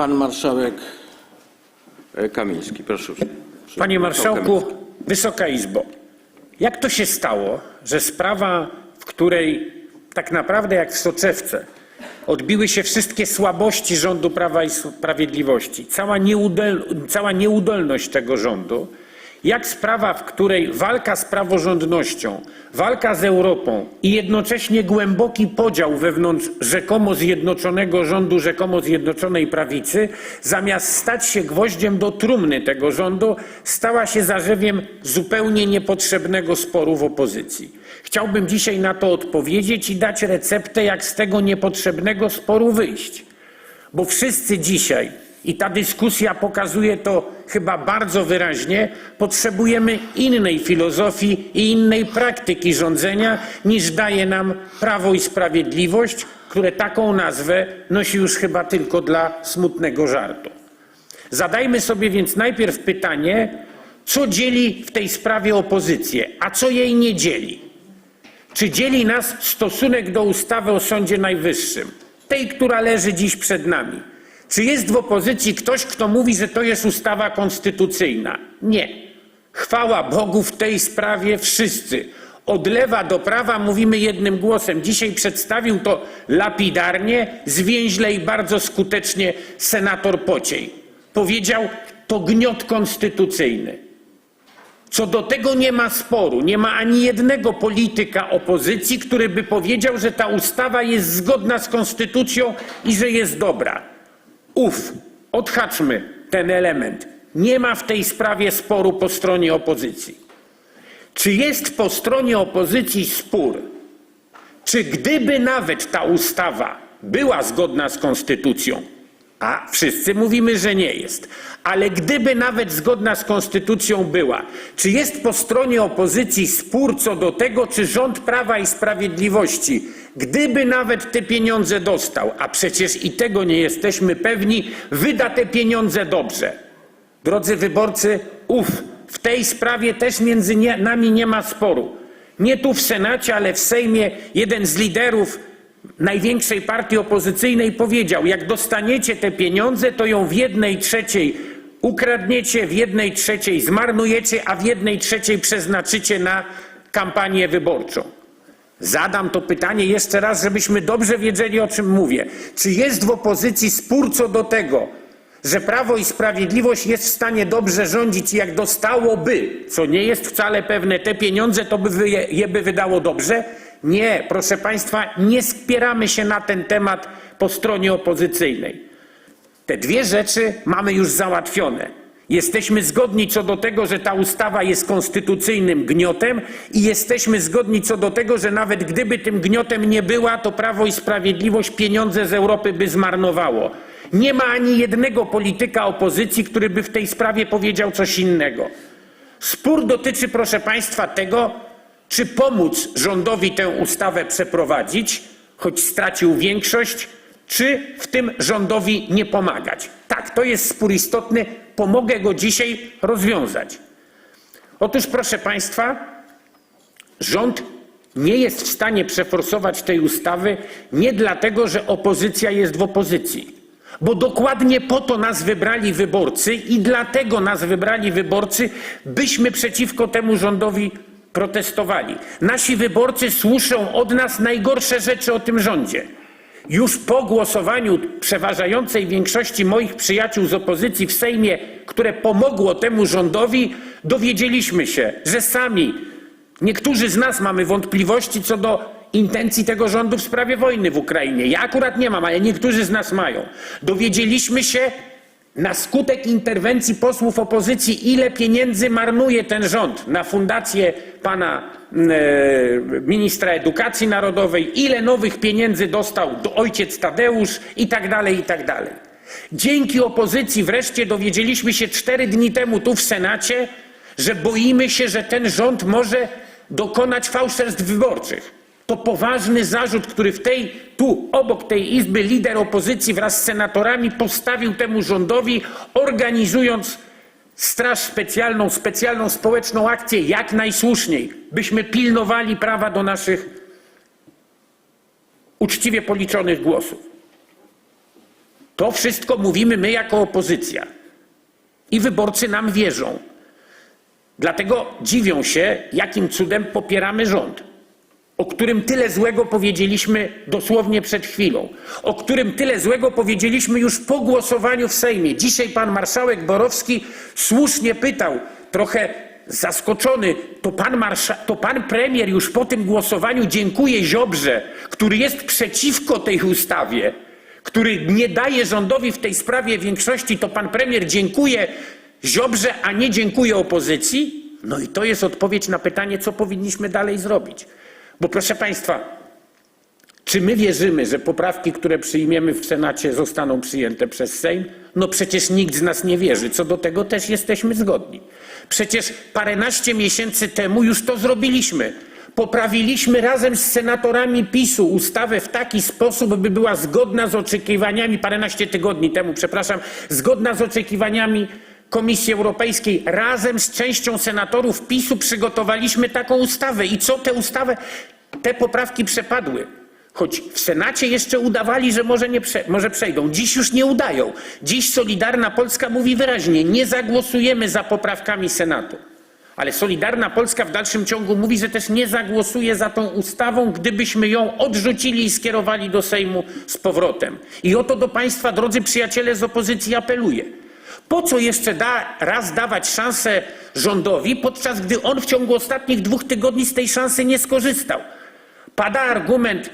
Pan marszałek e, Kamiński, proszę. Panie Marszałku, Kamiński. Wysoka Izbo, jak to się stało, że sprawa, w której tak naprawdę jak w soczewce odbiły się wszystkie słabości rządu Prawa i Sprawiedliwości, cała, nieudel, cała nieudolność tego rządu, jak sprawa, w której walka z praworządnością, walka z Europą i jednocześnie głęboki podział wewnątrz rzekomo zjednoczonego rządu, rzekomo zjednoczonej prawicy, zamiast stać się gwoździem do trumny tego rządu, stała się zarzewiem zupełnie niepotrzebnego sporu w opozycji. Chciałbym dzisiaj na to odpowiedzieć i dać receptę, jak z tego niepotrzebnego sporu wyjść. Bo wszyscy dzisiaj, i ta dyskusja pokazuje to chyba bardzo wyraźnie, potrzebujemy innej filozofii i innej praktyki rządzenia niż daje nam Prawo i Sprawiedliwość, które taką nazwę nosi już chyba tylko dla smutnego żartu. Zadajmy sobie więc najpierw pytanie, co dzieli w tej sprawie opozycję, a co jej nie dzieli. Czy dzieli nas stosunek do ustawy o Sądzie Najwyższym, tej, która leży dziś przed nami? Czy jest w opozycji ktoś, kto mówi, że to jest ustawa konstytucyjna? Nie. Chwała Bogu w tej sprawie wszyscy. Od lewa do prawa mówimy jednym głosem. Dzisiaj przedstawił to lapidarnie, zwięźle i bardzo skutecznie senator Pociej. Powiedział, to gniot konstytucyjny. Co do tego nie ma sporu. Nie ma ani jednego polityka opozycji, który by powiedział, że ta ustawa jest zgodna z konstytucją i że jest dobra. Uf, odhaczmy ten element. Nie ma w tej sprawie sporu po stronie opozycji. Czy jest po stronie opozycji spór? Czy gdyby nawet ta ustawa była zgodna z konstytucją, a wszyscy mówimy, że nie jest, ale gdyby nawet zgodna z konstytucją była, czy jest po stronie opozycji spór co do tego, czy rząd Prawa i Sprawiedliwości, gdyby nawet te pieniądze dostał, a przecież i tego nie jesteśmy pewni, wyda te pieniądze dobrze? Drodzy wyborcy, uf, w tej sprawie też między nami nie ma sporu. Nie tu w Senacie, ale w Sejmie jeden z liderów największej partii opozycyjnej powiedział: Jak dostaniecie te pieniądze, to ją w jednej trzeciej ukradniecie, w jednej trzeciej zmarnujecie, a w jednej trzeciej przeznaczycie na kampanię wyborczą. Zadam to pytanie jeszcze raz, żebyśmy dobrze wiedzieli, o czym mówię. Czy jest w opozycji spór co do tego, że Prawo i Sprawiedliwość jest w stanie dobrze rządzić i jak dostałoby, co nie jest wcale pewne, te pieniądze, to by je, je by wydało dobrze? Nie, proszę Państwa, nie spieramy się na ten temat po stronie opozycyjnej. Te dwie rzeczy mamy już załatwione. Jesteśmy zgodni co do tego, że ta ustawa jest konstytucyjnym gniotem i jesteśmy zgodni co do tego, że nawet gdyby tym gniotem nie była, to Prawo i Sprawiedliwość pieniądze z Europy by zmarnowało. Nie ma ani jednego polityka opozycji, który by w tej sprawie powiedział coś innego. Spór dotyczy, proszę Państwa, tego, czy pomóc rządowi tę ustawę przeprowadzić, choć stracił większość, czy w tym rządowi nie pomagać. Tak, to jest spór istotny, pomogę go dzisiaj rozwiązać. Otóż, proszę Państwa, rząd nie jest w stanie przeforsować tej ustawy nie dlatego, że opozycja jest w opozycji, bo dokładnie po to nas wybrali wyborcy i dlatego nas wybrali wyborcy, byśmy przeciwko temu rządowi protestowali. Nasi wyborcy słyszą od nas najgorsze rzeczy o tym rządzie. Już po głosowaniu przeważającej większości moich przyjaciół z opozycji w Sejmie, które pomogło temu rządowi, dowiedzieliśmy się, że sami niektórzy z nas mamy wątpliwości co do intencji tego rządu w sprawie wojny w Ukrainie. Ja akurat nie mam, ale niektórzy z nas mają. Dowiedzieliśmy się na skutek interwencji posłów opozycji, ile pieniędzy marnuje ten rząd na fundację pana e, ministra edukacji narodowej, ile nowych pieniędzy dostał do ojciec Tadeusz i tak dalej, i tak dalej. Dzięki opozycji wreszcie dowiedzieliśmy się cztery dni temu tu w Senacie, że boimy się, że ten rząd może dokonać fałszerstw wyborczych. To poważny zarzut, który w tej, tu obok tej izby lider opozycji wraz z senatorami postawił temu rządowi, organizując Straż Specjalną, specjalną społeczną akcję jak najsłuszniej, byśmy pilnowali prawa do naszych uczciwie policzonych głosów. To wszystko mówimy my jako opozycja. I wyborcy nam wierzą. Dlatego dziwią się, jakim cudem popieramy rząd, o którym tyle złego powiedzieliśmy dosłownie przed chwilą, o którym tyle złego powiedzieliśmy już po głosowaniu w Sejmie. Dzisiaj pan marszałek Borowski słusznie pytał, trochę zaskoczony, to pan, marsza, to pan premier już po tym głosowaniu dziękuję Ziobrze, który jest przeciwko tej ustawie, który nie daje rządowi w tej sprawie większości, to pan premier dziękuję Ziobrze, a nie dziękuję opozycji? No i to jest odpowiedź na pytanie, co powinniśmy dalej zrobić. Bo proszę Państwa, czy my wierzymy, że poprawki, które przyjmiemy w Senacie, zostaną przyjęte przez Sejm? No przecież nikt z nas nie wierzy. Co do tego też jesteśmy zgodni. Przecież paręnaście miesięcy temu już to zrobiliśmy. Poprawiliśmy razem z senatorami PiSu ustawę w taki sposób, by była zgodna z oczekiwaniami, paręnaście tygodni temu, przepraszam, zgodna z oczekiwaniami Komisji Europejskiej. Razem z częścią senatorów PiSu przygotowaliśmy taką ustawę. I co tę ustawę? Te poprawki przepadły. Choć w Senacie jeszcze udawali, że może, nie prze, może przejdą. Dziś już nie udają. Dziś Solidarna Polska mówi wyraźnie, nie zagłosujemy za poprawkami Senatu. Ale Solidarna Polska w dalszym ciągu mówi, że też nie zagłosuje za tą ustawą, gdybyśmy ją odrzucili i skierowali do Sejmu z powrotem. I o to do Państwa, drodzy przyjaciele z opozycji, apeluję. Po co jeszcze da, raz dawać szansę rządowi, podczas gdy on w ciągu ostatnich dwóch tygodni z tej szansy nie skorzystał? Pada argument,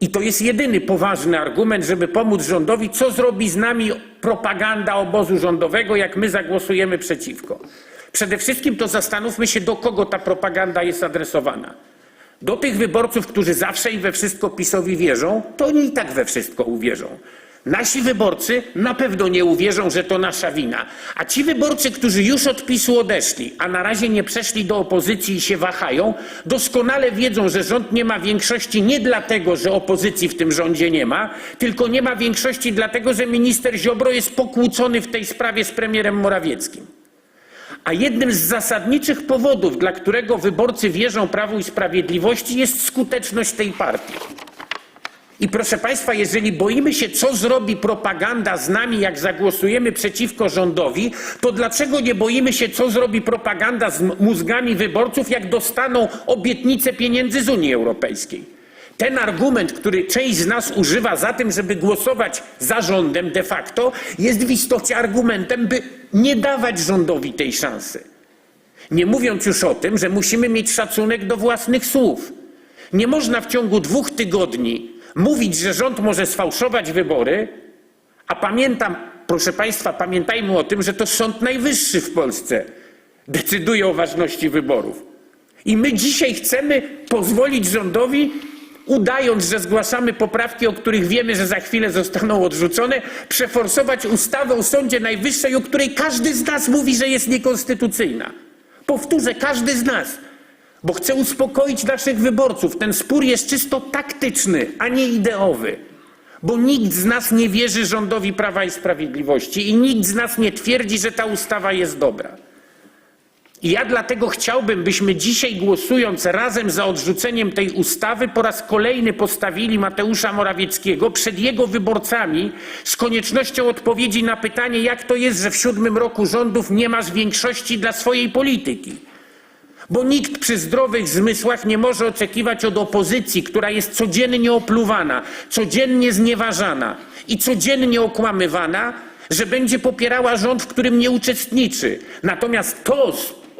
i to jest jedyny poważny argument, żeby pomóc rządowi, co zrobi z nami propaganda obozu rządowego, jak my zagłosujemy przeciwko. Przede wszystkim to zastanówmy się, do kogo ta propaganda jest adresowana. Do tych wyborców, którzy zawsze i we wszystko PiSowi wierzą, to oni i tak we wszystko uwierzą. Nasi wyborcy na pewno nie uwierzą, że to nasza wina. A ci wyborcy, którzy już od PiSu odeszli, a na razie nie przeszli do opozycji i się wahają, doskonale wiedzą, że rząd nie ma większości nie dlatego, że opozycji w tym rządzie nie ma, tylko nie ma większości dlatego, że minister Ziobro jest pokłócony w tej sprawie z premierem Morawieckim. A jednym z zasadniczych powodów, dla którego wyborcy wierzą Prawu i Sprawiedliwości, jest skuteczność tej partii. I proszę Państwa, jeżeli boimy się, co zrobi propaganda z nami, jak zagłosujemy przeciwko rządowi, to dlaczego nie boimy się, co zrobi propaganda z mózgami wyborców, jak dostaną obietnicę pieniędzy z Unii Europejskiej? Ten argument, który część z nas używa za tym, żeby głosować za rządem de facto, jest w istocie argumentem, by nie dawać rządowi tej szansy. Nie mówiąc już o tym, że musimy mieć szacunek do własnych słów. Nie można w ciągu dwóch tygodni mówić, że rząd może sfałszować wybory, a pamiętam, proszę Państwa, pamiętajmy o tym, że to Sąd Najwyższy w Polsce decyduje o ważności wyborów. I my dzisiaj chcemy pozwolić rządowi, udając, że zgłaszamy poprawki, o których wiemy, że za chwilę zostaną odrzucone, przeforsować ustawę o Sądzie Najwyższym, o której każdy z nas mówi, że jest niekonstytucyjna. Powtórzę, każdy z nas bo chcę uspokoić naszych wyborców. Ten spór jest czysto taktyczny, a nie ideowy. Bo nikt z nas nie wierzy rządowi Prawa i Sprawiedliwości i nikt z nas nie twierdzi, że ta ustawa jest dobra. I ja dlatego chciałbym, byśmy dzisiaj głosując razem za odrzuceniem tej ustawy po raz kolejny postawili Mateusza Morawieckiego przed jego wyborcami z koniecznością odpowiedzi na pytanie, jak to jest, że w siódmym roku rządów nie masz większości dla swojej polityki. Bo nikt przy zdrowych zmysłach nie może oczekiwać od opozycji, która jest codziennie opluwana, codziennie znieważana i codziennie okłamywana, że będzie popierała rząd, w którym nie uczestniczy. Natomiast to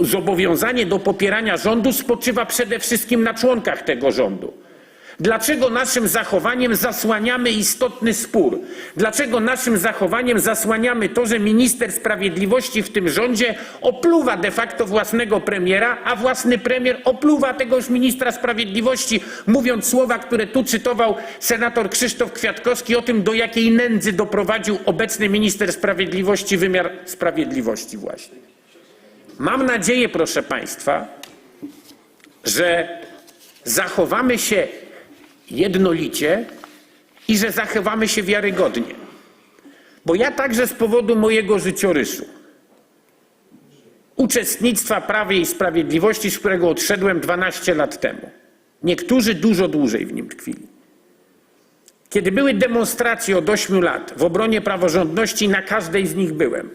zobowiązanie do popierania rządu spoczywa przede wszystkim na członkach tego rządu. Dlaczego naszym zachowaniem zasłaniamy istotny spór? Dlaczego naszym zachowaniem zasłaniamy to, że minister sprawiedliwości w tym rządzie opluwa de facto własnego premiera, a własny premier opluwa tegoż ministra sprawiedliwości, mówiąc słowa, które tu cytował senator Krzysztof Kwiatkowski o tym, do jakiej nędzy doprowadził obecny minister sprawiedliwości wymiar sprawiedliwości właśnie. Mam nadzieję, proszę Państwa, że zachowamy się jednolicie i że zachowamy się wiarygodnie. Bo ja także z powodu mojego życiorysu, uczestnictwa Prawie i Sprawiedliwości, z którego odszedłem 12 lat temu, niektórzy dużo dłużej w nim tkwili, Kiedy były demonstracje od 8 lat w obronie praworządności, na każdej z nich byłem.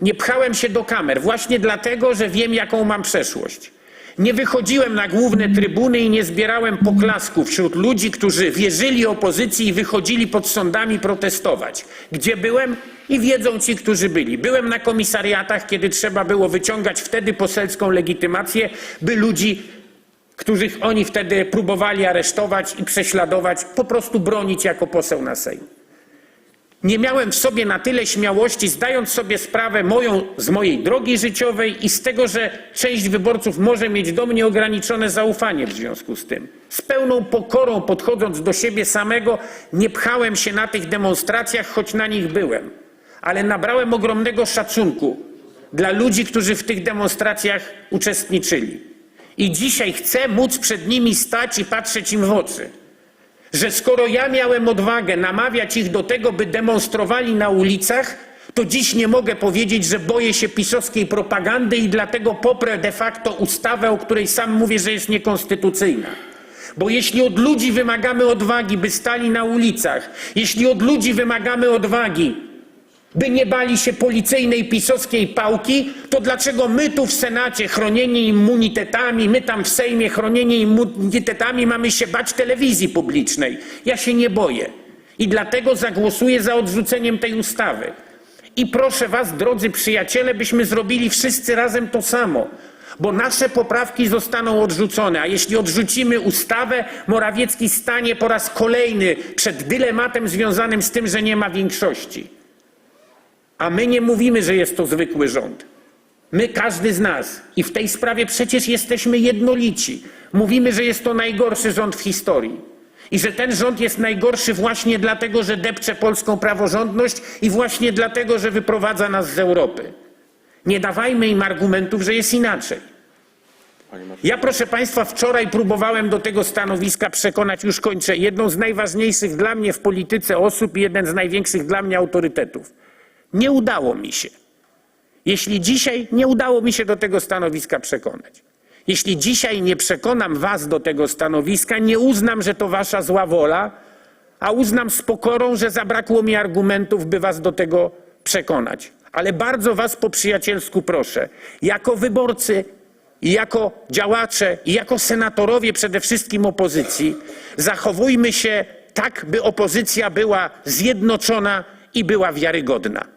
Nie pchałem się do kamer właśnie dlatego, że wiem, jaką mam przeszłość. Nie wychodziłem na główne trybuny i nie zbierałem poklasków wśród ludzi, którzy wierzyli opozycji i wychodzili pod sądami protestować. Gdzie byłem? I wiedzą ci, którzy byli. Byłem na komisariatach, kiedy trzeba było wyciągać wtedy poselską legitymację, by ludzi, których oni wtedy próbowali aresztować i prześladować, po prostu bronić jako poseł na Sejm. Nie miałem w sobie na tyle śmiałości, zdając sobie sprawę moją, z mojej drogi życiowej i z tego, że część wyborców może mieć do mnie ograniczone zaufanie w związku z tym. Z pełną pokorą podchodząc do siebie samego, nie pchałem się na tych demonstracjach, choć na nich byłem, ale nabrałem ogromnego szacunku dla ludzi, którzy w tych demonstracjach uczestniczyli. I dzisiaj chcę móc przed nimi stać i patrzeć im w oczy że skoro ja miałem odwagę namawiać ich do tego, by demonstrowali na ulicach, to dziś nie mogę powiedzieć, że boję się pisowskiej propagandy i dlatego poprę de facto ustawę, o której sam mówię, że jest niekonstytucyjna. Bo jeśli od ludzi wymagamy odwagi, by stali na ulicach, jeśli od ludzi wymagamy odwagi, by nie bali się policyjnej pisowskiej pałki, to dlaczego my tu w Senacie chronieni immunitetami, my tam w Sejmie chronieni immunitetami mamy się bać telewizji publicznej? Ja się nie boję. I dlatego zagłosuję za odrzuceniem tej ustawy. I proszę Was, drodzy przyjaciele, byśmy zrobili wszyscy razem to samo. Bo nasze poprawki zostaną odrzucone, a jeśli odrzucimy ustawę, Morawiecki stanie po raz kolejny przed dylematem związanym z tym, że nie ma większości. A my nie mówimy, że jest to zwykły rząd. My, każdy z nas, i w tej sprawie przecież jesteśmy jednolici, mówimy, że jest to najgorszy rząd w historii. I że ten rząd jest najgorszy właśnie dlatego, że depcze polską praworządność i właśnie dlatego, że wyprowadza nas z Europy. Nie dawajmy im argumentów, że jest inaczej. Ja, proszę Państwa, wczoraj próbowałem do tego stanowiska przekonać, już kończę, jedną z najważniejszych dla mnie w polityce osób i jeden z największych dla mnie autorytetów. Nie udało mi się. Jeśli dzisiaj nie udało mi się do tego stanowiska przekonać, jeśli dzisiaj nie przekonam Was do tego stanowiska, nie uznam, że to Wasza zła wola, a uznam z pokorą, że zabrakło mi argumentów, by Was do tego przekonać. Ale bardzo Was po przyjacielsku proszę, jako wyborcy, jako działacze, i jako senatorowie przede wszystkim opozycji, zachowujmy się tak, by opozycja była zjednoczona i była wiarygodna.